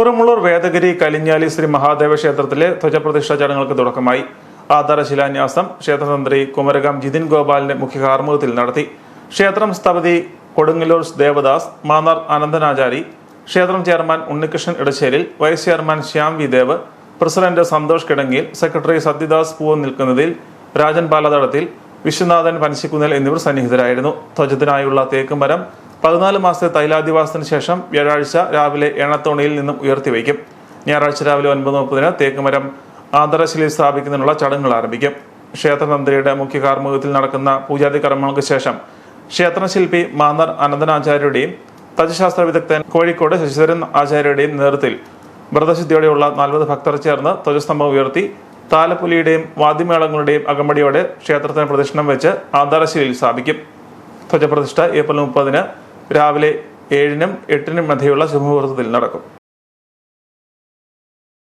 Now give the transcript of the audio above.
കുറുമുള്ളൂർ വേദഗിരി കലിഞ്ഞാലി ശ്രീ മഹാദേവ ക്ഷേത്രത്തിലെ ധ്വജപ്രതിഷ്ഠാ ചടങ്ങുകൾക്ക് തുടക്കമായി ആധാര ശിലാന്യാസം ക്ഷേത്രതന്ത്രി കുമരകം ജിതിൻ ഗോപാലിന്റെ മുഖ്യ കാർമുഖത്തിൽ നടത്തി. ക്ഷേത്രം സ്ഥപതി കൊടുങ്ങല്ലൂർ ദേവദാസ് മാന്നാർ അനന്തനാചാരി ക്ഷേത്രം chairman Unnikrishnan Edasseril vice chairman Shyam V Dev president Santhosh Kidangiyil secretary Sathyadas Poovan നിൽക്കുന്നതിൽ Rajan പാലതടത്തിൽ Viswanathan പനശിക്കുന്നൽ എന്നിവർ സന്നിഹിതരായിരുന്നു. ധ്വജത്തിനായുള്ള തേക്കുമരം പതിനാല് മാസത്തെ തൈലാധിവാസത്തിന് ശേഷം വ്യാഴാഴ്ച രാവിലെ എണ്ണത്തോണിയിൽ നിന്നും ഉയർത്തിവയ്ക്കും ഞായറാഴ്ച രാവിലെ ഒൻപത് മുപ്പതിന് തേക്കുമരം ആന്തരശിലയിൽ സ്ഥാപിക്കുന്നതിനുള്ള ചടങ്ങുകൾ ആരംഭിക്കും. ക്ഷേത്രതന്ത്രിയുടെ മുഖ്യ കാർമ്മികത്തിൽ നടക്കുന്ന പൂജാതി കർമ്മങ്ങൾക്ക് ശേഷം ക്ഷേത്രശില്പി മാന്നർ അനന്തനാചാര്യരുടെയും തജശാസ്ത്ര വിദഗ്ധൻ കോഴിക്കോട് ശശിധരൻ ആചാര്യരുടെയും നേതൃത്വത്തിൽ വ്രതശുദ്ധിയോടെയുള്ള നാൽപ്പത് ഭക്തർ ചേർന്ന് ധ്വജസ്തംഭം ഉയർത്തി താലപ്പൊലിയുടെയും വാദ്യമേളങ്ങളുടെയും അകമ്പടിയോടെ ക്ഷേത്രത്തിന് പ്രദക്ഷിണം വെച്ച് ആധാരശിലയിൽ സ്ഥാപിക്കും. ധ്വജപ്രതിഷ്ഠ ഏപ്രിൽ മുപ്പതിന് രാവിലെ ഏഴിനും എട്ടിനും മധ്യയുള്ള ശുഭമുഹൂർത്തത്തിൽ നടക്കും.